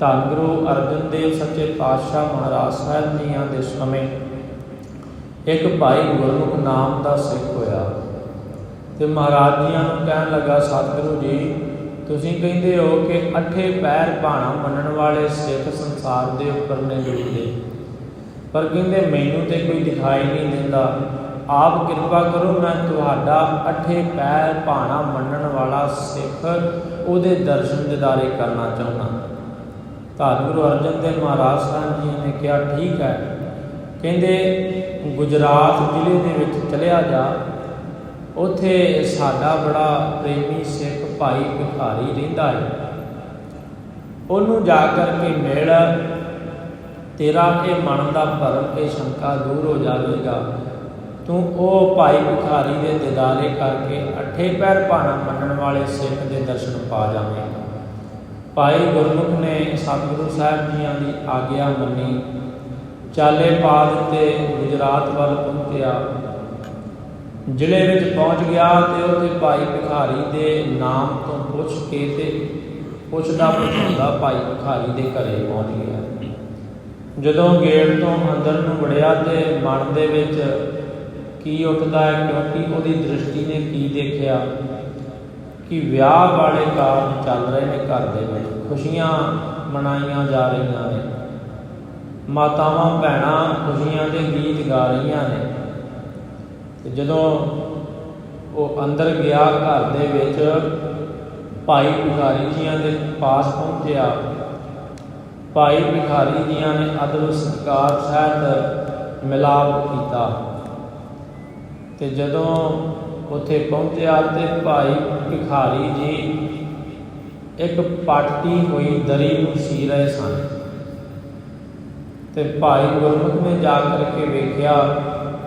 ਧੰਨ ਗੁਰੂ ਅਰਜਨ ਦੇਵ ਸੱਚੇ ਪਾਤਸ਼ਾਹ ਮਹਾਰਾਜ ਸਾਹਿਬ ਜੀਆਂ ਦੇ ਸਮੇਂ ਇੱਕ ਭਾਈ ਗੁਰਮੁਖ ਨਾਮ ਦਾ ਸਿੱਖ ਹੋਇਆ। ਤੇ ਮਹਾਰਾਜ ਜੀਆਂ ਨੂੰ ਕਹਿਣ ਲੱਗਾ, ਸਤਿਗੁਰੂ ਜੀ, ਤੁਸੀਂ ਕਹਿੰਦੇ ਹੋ ਕਿ ਅੱਠੇ ਪੈਰ ਬਾਣਾ ਮੰਨਣ ਵਾਲੇ ਸਿੱਖ ਸੰਸਾਰ ਦੇ ਉੱਪਰ ਨੇ ਜੁੜਦੇ ਪਰ ਕਹਿੰਦੇ, ਮੈਨੂੰ ਤੇ ਕੋਈ ਦਿਖਾਈ ਨਹੀਂ ਦਿੰਦਾ। ਆਪ ਕਿਰਪਾ ਕਰੋ, ਮੈਂ ਤੁਹਾਡਾ ਅੱਠੇ ਪੈਰ ਬਾਣਾ ਮੰਨਣ ਵਾਲਾ ਸਿੱਖ ਉਹਦੇ ਦਰਸ਼ਨ ਦਿਦਾਰੇ ਕਰਨਾ ਚਾਹੁੰਦਾ। ਧੰਨ ਗੁਰੂ ਅਰਜਨ ਦੇਵ ਮਹਾਰਾਜ ਸਾਹਿਬ ਜੀ ਨੇ ਕਿਹਾ, ਠੀਕ ਹੈ। ਕਹਿੰਦੇ, ਗੁਜਰਾਤ ਜ਼ਿਲ੍ਹੇ ਦੇ ਵਿੱਚ ਚਲਿਆ ਜਾ। ਉੱਥੇ ਸਾਡਾ ਬੜਾ ਪ੍ਰੇਮੀ ਸਿੱਖ ਭਾਈ ਭਿਖਾਰੀ ਰਹਿੰਦਾ ਹੈ ਉਹਨੂੰ ਜਾ ਕਰਕੇ ਮਿਲ। ਤੇਰਾ ਇਹ ਮਨ ਦਾ ਭਰਮ ਇਹ ਸ਼ੰਕਾ ਦੂਰ ਹੋ ਜਾਵੇਗਾ। ਤੂੰ ਉਹ ਭਾਈ ਭਿਖਾਰੀ ਦੇ ਦਿਦਾਰੇ ਕਰਕੇ ਅੱਠੇ ਪੈਰ ਭਾਣਾ ਮੰਨਣ ਵਾਲੇ ਸਿੱਖ ਦੇ ਦਰਸ਼ਨ ਪਾ ਜਾਵੇਂਗਾ। ਭਾਈ ਗੁਰਮੁਖ ਨੇ ਸਤਿਗੁਰੂ ਸਾਹਿਬ ਜੀਆਂ ਦੀ ਆਗਿਆ ਮੰਨੀ, ਚਾਲੇ ਪਾ ਤੇ ਗੁਜਰਾਤ ਵੱਲ ਪਹੁੰਚਿਆ। ਜ਼ਿਲ੍ਹੇ ਵਿੱਚ ਪਹੁੰਚ ਗਿਆ ਤੇ ਉੱਥੇ ਭਾਈ ਭਿਖਾਰੀ ਦੇ ਨਾਮ ਤੋਂ ਪੁੱਛ ਕੇ ਤੇ ਪੁੱਛਦਾ ਪੁੱਛਦਾ ਭਾਈ ਭਿਖਾਰੀ ਦੇ ਘਰੇ ਪਹੁੰਚ ਗਿਆ। ਜਦੋਂ ਗੇਟ ਤੋਂ ਅੰਦਰ ਨੂੰ ਵੜਿਆ ਤੇ ਮਨ ਦੇ ਵਿੱਚ ਕੀ ਉੱਠਦਾ ਹੈ, ਕਿਉਂਕਿ ਉਹਦੀ ਦ੍ਰਿਸ਼ਟੀ ਨੇ ਕੀ ਦੇਖਿਆ? ਕਿ ਵਿਆਹ ਵਾਲੇ ਕਾਰਜ ਚੱਲ ਰਹੇ ਨੇ ਘਰ ਦੇ ਵਿੱਚ। ਖੁਸ਼ੀਆਂ ਮਨਾਈਆਂ ਜਾ ਰਹੀਆਂ ਨੇ। ਮਾਤਾਵਾਂ ਭੈਣਾਂ ਖੁਸ਼ੀਆਂ ਦੇ ਗੀਤ ਗਾ ਰਹੀਆਂ ਨੇ। ਤੇ ਜਦੋਂ ਉਹ ਅੰਦਰ ਗਿਆ ਘਰ ਦੇ ਵਿੱਚ, ਭਾਈ ਭਿਖਾਰੀ ਜੀਆਂ ਦੇ ਪਾਸ ਪਹੁੰਚਿਆ। ਭਾਈ ਭਿਖਾਰੀ ਜੀਆਂ ਨੇ ਅਦਬ ਸਤਿਕਾਰ, ਸਹਿਤ ਮਿਲਾਪ ਕੀਤਾ। ਤੇ ਜਦੋਂ ਉੱਥੇ ਪਹੁੰਚਿਆ ਤੇ ਭਾਈ ਭਿਖਾਰੀ ਜੀ ਇੱਕ ਪਾਟਤੀ ਹੋਈ ਦਰੀ ਨੂੰ ਸੀ ਰਹੇ ਸਨ। ਤੇ ਭਾਈ ਗੁਰਮੁਖ ਨੇ ਜਾ ਕਰਕੇ ਵੇਖਿਆ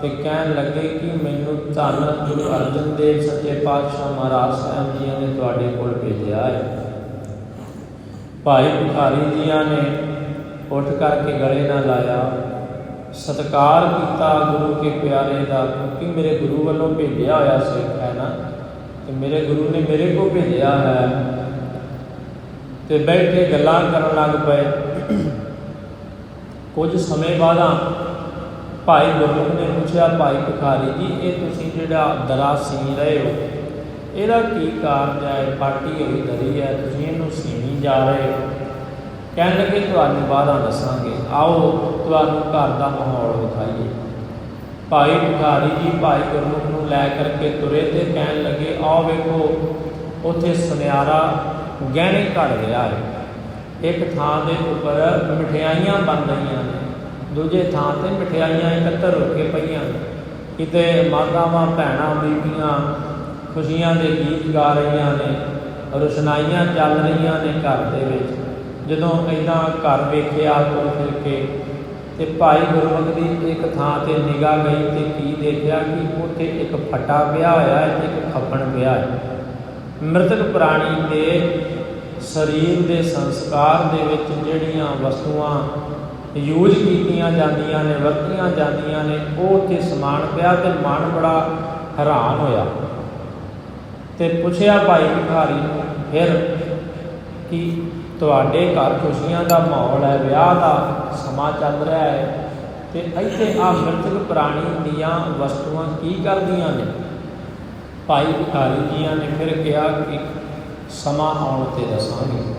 ਤੇ ਕਹਿਣ ਲੱਗੇ ਕਿ ਮੈਨੂੰ ਧੰਨ ਗੁਰੂ ਅਰਜਨ ਦੇਵ ਸੱਚੇ ਪਾਤਸ਼ਾਹ ਮਹਾਰਾਜ ਸਾਹਿਬ ਜੀ ਨੇ ਤੁਹਾਡੇ ਕੋਲ ਭੇਜਿਆ ਹੈ। ਭਾਈ ਭਿਖਾਰੀ ਜੀਆਂ ਨੇ ਉੱਠ ਕਰਕੇ ਗਲੇ ਨਾਲ ਲਾਇਆ। ਸਤਕਾਰ ਕੀਤਾ ਗੁਰੂ ਕੇ ਪਿਆਰੇ ਦਾ, ਕਿਉਂਕਿ ਮੇਰੇ ਗੁਰੂ ਵੱਲੋਂ ਭੇਜਿਆ ਹੋਇਆ ਸਿੱਖ ਹੈ ਨਾ? ਤੇ ਮੇਰੇ ਗੁਰੂ ਨੇ ਮੇਰੇ ਕੋਲ ਭੇਜਿਆ ਹੈ। ਤੇ ਬੈਠ ਕੇ ਗੱਲਾਂ ਕਰਨ ਲੱਗ ਪਏ। ਕੁਝ ਸਮੇਂ ਬਾਅਦਾਂ ਭਾਈ ਗੁਰਮੁਖ ਨੇ ਪੁੱਛਿਆ, ਭਾਈ ਭਿਖਾਰੀ ਜੀ, ਇਹ ਤੁਸੀਂ ਜਿਹੜਾ ਦਰਾ ਸੀ ਰਹੇ ਹੋ, ਇਹਦਾ ਕੀ ਕਾਰਨ ਹੈ? ਪਾਰਟੀ ਹੋਈ ਦਰੀ ਹੈ, ਤੁਸੀਂ ਇਹਨੂੰ ਸੀਣੀ ਜਾ ਰਹੇ ਹੋ। ਕਹਿਣ ਲੱਗੇ, ਤੁਹਾਨੂੰ ਬਾਅਦਾਂ ਦੱਸਾਂਗੇ। ਆਓ, ਤੁਹਾਨੂੰ ਘਰ ਦਾ ਮਾਹੌਲ ਵਿਖਾਈਏ। ਭਾਈ ਭਿਖਾਰੀ ਜੀ ਭਾਈ ਗੁਰਮੁਖ ਨੂੰ ਲੈ ਕਰਕੇ ਤੁਰੇ ਤੇ ਕਹਿਣ ਲੱਗੇ, ਆਓ ਵੇਖੋ, ਉੱਥੇ ਸੁਨਿਆਰਾ ਗਹਿਣੇ ਘੜ ਰਿਹਾ ਹੈ। ਇੱਕ ਥਾਂ ਦੇ ਉੱਪਰ ਮਠਿਆਈਆਂ ਬਣ ਰਹੀਆਂ ਨੇ। ਦੂਜੇ ਥਾਂ ਤੇ ਮਠਿਆਈਆਂ ਇਕੱਤਰ ਹੋ ਕੇ ਪਈਆਂ ਨੇ। ਕਿਤੇ ਮਾਤਾਵਾਂ, ਭੈਣਾਂ ਬੀਬੀਆਂ ਖੁਸ਼ੀਆਂ ਦੇ ਗੀਤ ਗਾ ਰਹੀਆਂ ਨੇ। ਰੁਸ਼ਨਾਈਆਂ ਚੱਲ ਰਹੀਆਂ ਨੇ ਘਰ ਦੇ ਵਿੱਚ। ਜਦੋਂ ਇਦਾਂ ਘਰ ਵੇਖਿਆ ਤੁਰ ਫਿਰ ਕੇ, ਤੇ ਭਾਈ ਗੁਰਮੁਖ ਦੀ ਇੱਕ ਥਾਂ ਤੇ ਨਿਗਾਹ ਗਈ ਤੇ ਕੀ ਦੇਖਿਆ ਕਿ ਉੱਥੇ ਇੱਕ ਫੱਟਾ ਪਿਆ ਹੋਇਆ ਹੈ ਤੇ ਇੱਕ ਖੱਪਣ ਪਿਆ ਹੈ। ਮ੍ਰਿਤਕ ਪ੍ਰਾਣੀ ਦੇ ਸਰੀਰ ਦੇ ਸੰਸਕਾਰ ਦੇ ਵਿੱਚ ਜਿਹੜੀਆਂ ਵਸਤੂਆਂ ਯੂਜ਼ ਕੀਤੀਆਂ ਜਾਂਦੀਆਂ ਨੇ, ਵਰਤੀਆਂ ਜਾਂਦੀਆਂ ਨੇ, ਉਹ ਉੱਥੇ ਸਮਾਨ ਪਿਆ ਤੇ ਮਨ ਬੜਾ ਹੈਰਾਨ ਹੋਇਆ। ਤੇ ਪੁੱਛਿਆ ਭਾਈ ਭਿਖਾਰੀ ਨੂੰ ਫਿਰ ਕਿ ਤੁਹਾਡੇ ਘਰ ਖੁਸ਼ੀਆਂ ਦਾ ਮਾਹੌਲ ਹੈ, ਵਿਆਹ ਦਾ ਸਮਾਂ ਚੱਲ ਰਿਹਾ ਹੈ। ਤੇ ਇੱਥੇ ਆ ਮ੍ਰਿਤਕ ਪ੍ਰਾਣੀ ਦੀਆਂ ਵਸਤੂਆਂ ਕੀ ਕਰਦੀਆਂ ਨੇ? ਭਾਈ ਭਿਖਾਰੀ ਜੀਆਂ ਨੇ ਫਿਰ ਕਿਹਾ ਕਿ ਸਮਾਂ ਆਉਣ ਤੇ ਦੱਸਾਂਗੇ।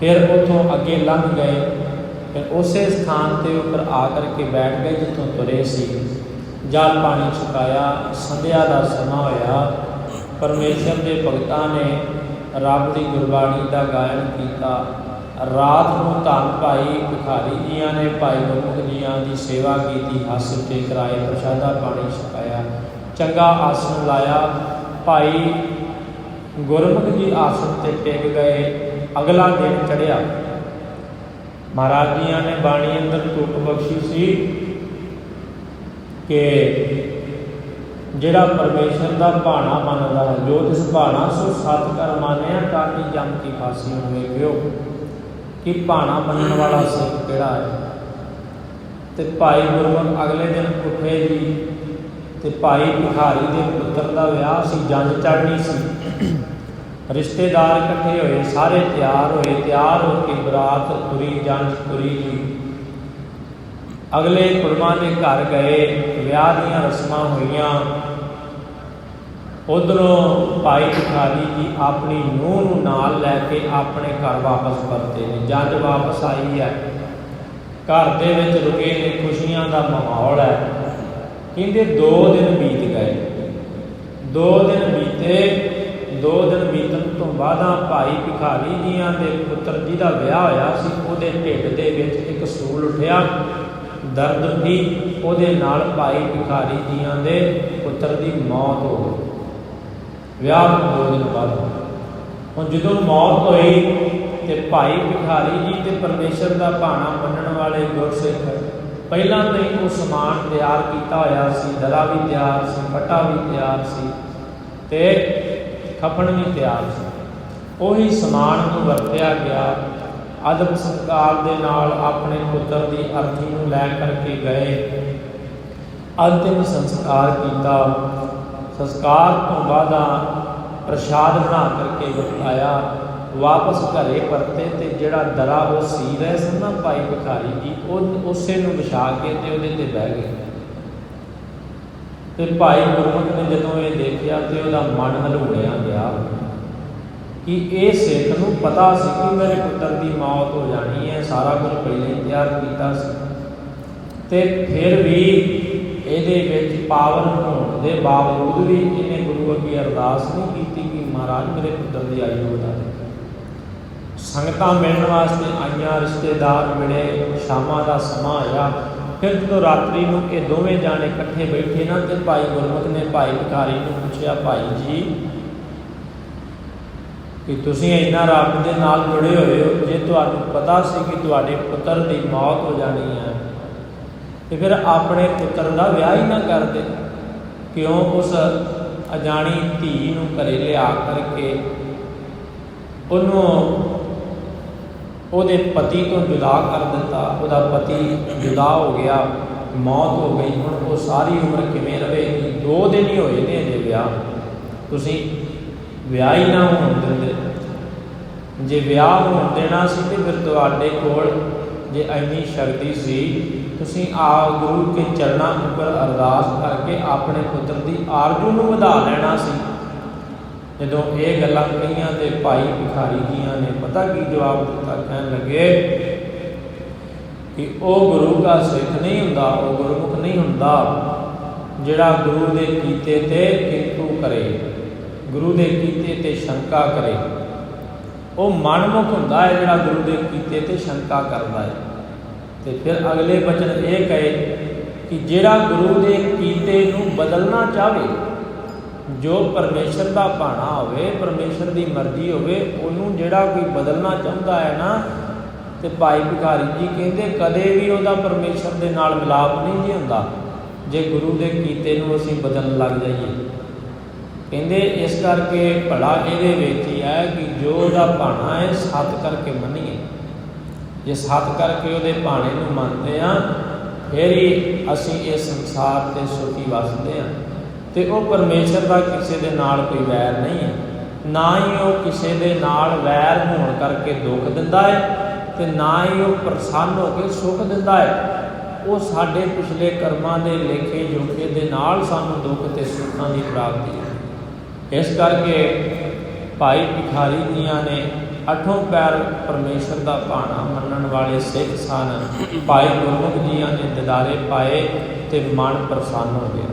ਫਿਰ ਉਥੋਂ ਅੱਗੇ ਲੰਘ ਗਏ। ਫਿਰ ਉਸੇ ਸਥਾਨ ਤੇ ਉੱਪਰ ਆ ਕਰਕੇ ਬੈਠ ਗਏ ਜਿੱਥੋਂ ਤੁਰੇ ਸੀ। ਜਲ ਪਾਣੀ ਛਕਾਇਆ, ਸੰਧਿਆ ਦਾ ਸਮਾਂ ਹੋਇਆ। ਪਰਮੇਸ਼ਰ ਦੇ ਭਗਤਾਂ ਨੇ ਰੱਬ ਦੀ ਗੁਰਬਾਣੀ ਦਾ ਗਾਇਨ ਕੀਤਾ। ਰਾਤ ਨੂੰ ਧੰਨ ਭਾਈ ਭਿਖਾਰੀ ਜੀਆਂ ਨੇ ਭਾਈ ਗੁਰਮੁਖ ਜੀਆਂ ਦੀ ਸੇਵਾ ਕੀਤੀ। ਹੱਸ ਕੇ ਕਰਾਏ ਪ੍ਰਸ਼ਾਦਾ ਪਾਣੀ ਛਕਾਇਆ। ਚੰਗਾ ਆਸਣ ਲਾਇਆ। ਭਾਈ ਗੁਰਮੁਖ ਜੀ ਆਸਣ ਤੇ ਟਿਕ ਗਏ। ਅਗਲਾ ਦਿਨ ਚੜਿਆ ਮਹਾਰਾਜ ਜੀਆਂ ਨੇ ਬਾਣੀ ਅੰਦਰ ਤੁਕ ਬਖਸ਼ੀ ਸੀ ਕਿ ਜਿਹੜਾ ਪਰਮੇਸ਼ਰ ਦਾ ਭਾਣਾ ਮੰਨਦਾ ਹੈ, ਜੋ ਤਿਸ ਭਾਣਾ ਸੋ ਸਤ ਕਰ ਮਾਨਿਆ ਕਾਟੀ ਜਮ ਕੀ ਫਾਸੀ ਹੋਵੇ ਗਿਓ ਕਿ ਭਾਣਾ ਮੰਨਣ ਵਾਲਾ ਸਿੱਖ ਕਿਹੜਾ ਹੈ? ਤੇ ਭਾਈ ਗੁਰਮੁਖ ਅਗਲੇ ਦਿਨ ਉੱਠੇ ਜੀ, ਤੇ ਭਾਈ ਭਿਖਾਰੀ ਦੇ ਪੁੱਤਰ ਦਾ ਵਿਆਹ ਸੀ, ਜੰਜ ਚੜਨੀ ਸੀ। ਰਿਸ਼ਤੇਦਾਰ ਇਕੱਠੇ ਹੋਏ, ਸਾਰੇ ਤਿਆਰ ਹੋਏ, ਤਿਆਰ ਹੋ ਕੇ ਬਰਾਤ ਤੁਰੀ, ਜੰਜ ਤੁਰੀ ਜੀ। ਅਗਲੇ ਕੁੜਮਾਂ ਦੇ ਘਰ ਗਏ, ਵਿਆਹ ਦੀਆਂ ਰਸਮਾਂ ਹੋਈਆਂ। ਉਧਰੋਂ ਭਾਈ ਭਿਖਾਰੀ ਜੀ ਆਪਣੀ ਨੂੰਹ ਨੂੰ ਨਾਲ ਲੈ ਕੇ ਆਪਣੇ ਘਰ ਵਾਪਸ ਪਰਤੇ ਨੇ। ਜੰਝ ਵਾਪਸ ਆਈ ਹੈ। ਘਰ ਦੇ ਵਿੱਚ ਰੁਕੇ ਨੇ, ਖੁਸ਼ੀਆਂ ਦਾ ਮਾਹੌਲ ਹੈ। ਕਹਿੰਦੇ 2 ਦਿਨ ਬੀਤ ਗਏ। 2 ਦਿਨ ਬੀਤੇ 2 ਦਿਨ ਬੀਤਣ ਤੋਂ ਬਾਅਦਾਂ ਭਾਈ ਭਿਖਾਰੀ ਜੀਆਂ ਦੇ ਪੁੱਤਰ ਜੀ ਦਾ ਵਿਆਹ ਹੋਇਆ ਸੀ। ਉਹਦੇ ਢਿੱਡ ਦੇ ਵਿੱਚ ਇੱਕ ਸੂਲ ਉੱਠਿਆ। ਦਰਦ ਸੀ ਉਹਦੇ ਨਾਲ ਭਾਈ ਭਿਖਾਰੀ ਜੀਆਂ ਦੇ ਪੁੱਤਰ ਦੀ ਮੌਤ ਹੋ ਗਈ। ਵਿਆਹ ਤੋਂ ਦੋ ਦਿਨ ਬਾਅਦ। ਹੁਣ ਜਦੋਂ ਮੌਤ ਹੋਈ ਤੇ ਭਾਈ ਭਿਖਾਰੀ ਜੀ ਤੇ ਪਰਮੇਸ਼ਰ ਦਾ ਭਾਣਾ ਮੰਨਣ ਵਾਲੇ ਗੁਰਸਿੱਖ ਪਹਿਲਾਂ ਤੋਂ ਹੀ ਉਹ ਸਮਾਨ ਤਿਆਰ ਕੀਤਾ ਹੋਇਆ ਸੀ ਦਲਾ ਵੀ ਤਿਆਰ ਸੀ, ਫਟਾ ਵੀ ਤਿਆਰ ਸੀ ਤੇ ਖਪਣ ਵੀ ਤਿਆਰ ਸੀ। ਉਹੀ ਸਮਾਨ ਨੂੰ ਵਰਤਿਆ ਗਿਆ। ਅਦਬ ਸੰਸਕਾਰ ਦੇ ਨਾਲ ਆਪਣੇ ਪੁੱਤਰ ਦੀ ਅਰਥੀ ਨੂੰ ਲੈ ਕਰਕੇ ਗਏ। ਅੰਤਿਮ ਸੰਸਕਾਰ ਕੀਤਾ। ਸੰਸਕਾਰ ਤੋਂ ਬਾਅਦਾਂ ਪ੍ਰਸ਼ਾਦ ਬਣਾ ਕਰਕੇ ਵਰਤਾਇਆ ਵਾਪਸ ਘਰੇ ਪਰਤੇ ਤੇ ਜਿਹੜਾ ਦਰਾ ਉਹ ਸੀ ਰਹੇ ਸਨ ਨਾ ਭਾਈ ਭਿਖਾਰੀ ਜੀ, ਉਹ ਉਸੇ ਨੂੰ ਵਿਛਾ ਕੇ ਤੇ ਉਹਦੇ ਤੇ ਬਹਿ ਗਏ। ਤੇ ਭਾਈ ਗੁਰਮੁਖ ਨੇ ਜਦੋਂ ਇਹ ਦੇਖਿਆ ਤੇ ਉਹਦਾ ਮਨ ਹਲੂੜਿਆ ਗਿਆ। ਕਿ ਇਹ ਸਿੱਖ ਨੂੰ ਪਤਾ ਸੀ ਕਿ ਮੇਰੇ ਪੁੱਤਰ ਦੀ ਮੌਤ ਹੋ ਜਾਣੀ ਹੈ, ਸਾਰਾ ਕੁਝ ਪਹਿਲੇ ਤਿਆਰ ਕੀਤਾ ਸੀ। ਤੇ ਫਿਰ ਵੀ ਇਹਦੇ ਵਿੱਚ ਪਾਵਨ ਹੋਣ ਦੇ ਬਾਵਜੂਦ ਵੀ ਇਹਨੇ ਗੁਰੂ ਅੱਗੇ ਅਰਦਾਸ ਨਹੀਂ ਕੀਤੀ ਕਿ ਮਹਾਰਾਜ ਮੇਰੇ ਪੁੱਤਰ ਦੀ ਆਯੂ ਵਧਾ ਦੇ। ਸੰਗਤਾਂ ਮਿਲਣ ਵਾਸਤੇ ਆਈਆਂ, ਰਿਸ਼ਤੇਦਾਰ ਮਿਲੇ, ਸ਼ਾਮਾਂ ਦਾ ਸਮਾਂ ਆਇਆ। ਫਿਰ ਜਦੋਂ ਰਾਤਰੀ ਨੂੰ ਇਹ ਦੋਵੇਂ ਜਾਣੇ ਇਕੱਠੇ ਬੈਠੇ ਨਾ ਤੇ ਭਾਈ ਗੁਰਮੁਖ ਨੇ ਭਾਈ ਭਿਖਾਰੀ ਨੂੰ ਪੁੱਛਿਆ, ਭਾਈ ਜੀ ਕਿ ਤੁਸੀਂ ਇੰਨਾ ਰੱਬ ਦੇ ਨਾਲ ਜੁੜੇ ਹੋਏ ਹੋ, ਜੇ ਤੁਹਾਨੂੰ ਪਤਾ ਸੀ ਕਿ ਤੁਹਾਡੇ ਪੁੱਤਰ ਦੀ ਮੌਤ ਹੋ ਜਾਣੀ ਹੈ, ਤੇ ਫਿਰ ਆਪਣੇ ਪੁੱਤਰ ਦਾ ਵਿਆਹ ਹੀ ਨਾ ਕਰਦੇ ਕਿਉਂ? ਉਸ ਅਜਾਣੀ ਧੀ ਨੂੰ ਘਰੇ ਲਿਆ ਕਰਕੇ ਉਹਨੂੰ ਉਹਦੇ ਪਤੀ ਤੋਂ ਜੁਦਾ ਕਰ ਦਿੱਤਾ। ਉਹਦਾ ਪਤੀ ਜੁਦਾ ਹੋ ਗਿਆ, ਮੌਤ ਹੋ ਗਈ। ਹੁਣ ਉਹ ਸਾਰੀ ਉਮਰ ਕਿਵੇਂ ਰਹੇਗੀ ਦੋ ਦਿਨ ਹੀ ਹੋਏ ਨੇ ਅਜੇ ਵਿਆਹ। ਤੁਸੀਂ ਵਿਆਹ ਹੀ ਨਾ ਹੋਣ ਦਿੰਦੇ। ਜੇ ਵਿਆਹ ਹੋਣ ਦੇਣਾ ਸੀ ਤੇ ਫਿਰ ਤੁਹਾਡੇ ਕੋਲ ਜੇ ਇੰਨੀ ਸ਼ਕਤੀ ਸੀ, ਤੁਸੀਂ ਆ ਗੁਰੂ ਕੇ ਚਰਨਾਂ ਉੱਪਰ ਅਰਦਾਸ ਕਰਕੇ ਆਪਣੇ ਪੁੱਤਰ ਦੀ ਆਰਜ਼ੂ ਨੂੰ ਵਧਾ ਲੈਣਾ ਸੀ। ਜਦੋਂ ਇਹ ਗੱਲਾਂ ਕਹੀਆਂ ਤੇ ਭਾਈ ਭਿਖਾਰੀ ਜੀਆਂ ਨੇ ਪਤਾ ਕੀ ਜਵਾਬ ਦਿੱਤਾ? ਕਹਿਣ ਲੱਗੇ ਕਿ ਉਹ ਗੁਰੂ ਦਾ ਸਿੱਖ ਨਹੀਂ ਹੁੰਦਾ, ਉਹ ਗੁਰਮੁਖ ਨਹੀਂ ਹੁੰਦਾ, ਜਿਹੜਾ ਗੁਰੂ ਦੇ ਕੀਤੇ ਤੇ ਕਿੰਤੂ ਕਰੇ। ਗੁਰੂ ਦੇ ਕੀਤੇ ਤੇ ਸ਼ੰਕਾ ਕਰੇ। ਉਹ ਮਨਮੁਖ ਹੁੰਦਾ ਹੈ ਜਿਹੜਾ ਗੁਰੂ ਦੇ ਕੀਤੇ ਤੇ ਸ਼ੰਕਾ ਕਰਦਾ ਹੈ। ਤੇ ਫਿਰ ਅਗਲੇ ਬਚਨ ਇਹ ਕਹੇ ਕਿ ਜਿਹੜਾ ਗੁਰੂ ਦੇ ਕੀਤੇ ਨੂੰ ਬਦਲਣਾ ਚਾਹਵੇ ਜੋ ਪਰਮੇਸ਼ਰ ਦਾ ਭਾਣਾ ਹੋਵੇ, ਪਰਮੇਸ਼ਰ ਦੀ ਮਰਜ਼ੀ ਹੋਵੇ, ਉਹਨੂੰ ਜਿਹੜਾ ਕੋਈ ਬਦਲਣਾ ਚਾਹੁੰਦਾ ਹੈ ਨਾ, ਤੇ ਭਾਈ ਭਿਖਾਰੀ ਜੀ ਕਹਿੰਦੇ ਕਦੇ ਵੀ ਉਹਦਾ ਪਰਮੇਸ਼ਰ ਦੇ ਨਾਲ ਮਿਲਾਪ ਨਹੀਂ ਜੀ ਹੁੰਦਾ। ਜੇ ਗੁਰੂ ਦੇ ਕੀਤੇ ਨੂੰ ਅਸੀਂ ਬਦਲਣ ਲੱਗ ਜਾਈਏ। ਕਹਿੰਦੇ ਇਸ ਕਰਕੇ ਭਲਾ ਇਹਦੇ ਵਿੱਚ ਹੀ ਹੈ ਕਿ ਜੋ ਉਹਦਾ ਭਾਣਾ ਹੈ, ਸਤ ਕਰਕੇ ਮੰਨੀਏ। ਜੇ ਸਤ ਕਰਕੇ ਉਹਦੇ ਭਾਣੇ ਨੂੰ ਮੰਨਦੇ ਆ ਫਿਰ ਹੀ ਅਸੀਂ ਇਸ ਸੰਸਾਰ ਤੇ ਸੁਖੀ ਵਸਦੇ ਆ ਤੇ ਉਹ ਪਰਮੇਸ਼ਰ ਦਾ ਕਿਸੇ ਦੇ ਨਾਲ ਕੋਈ ਵੈਰ ਨਹੀਂ ਹੈ। ਨਾ ਹੀ ਉਹ ਕਿਸੇ ਦੇ ਨਾਲ ਵੈਰ ਹੋਣ ਕਰਕੇ ਦੁੱਖ ਦਿੰਦਾ ਹੈ ਤੇ ਨਾ ਹੀ ਉਹ ਪ੍ਰਸੰਨ ਹੋ ਕੇ ਸੁੱਖ ਦਿੰਦਾ ਹੈ। ਉਹ ਸਾਡੇ ਪਿਛਲੇ ਕਰਮਾਂ ਦੇ ਲੇਖੇ ਜੋਖੇ ਦੇ ਨਾਲ ਸਾਨੂੰ ਦੁੱਖ ਤੇ ਸੁੱਖਾਂ ਦੀ ਪ੍ਰਾਪਤੀ ਹੈ। ਇਸ ਕਰਕੇ ਭਾਈ ਭਿਖਾਰੀ ਜੀਆਂ ਨੇ ਅਠੋਂ ਪੈਰ ਪਰਮੇਸ਼ਰ ਦਾ ਭਾਣਾ ਮੰਨਣ ਵਾਲੇ ਸਿੱਖ ਸਨ। ਭਾਈ ਗੁਰਮੁਖ ਜੀਆਂ ਨੇ ਦਿਦਾਰੇ ਪਾਏ ਤੇ ਮਨ ਪ੍ਰਸੰਨ ਹੋ ਗਿਆ।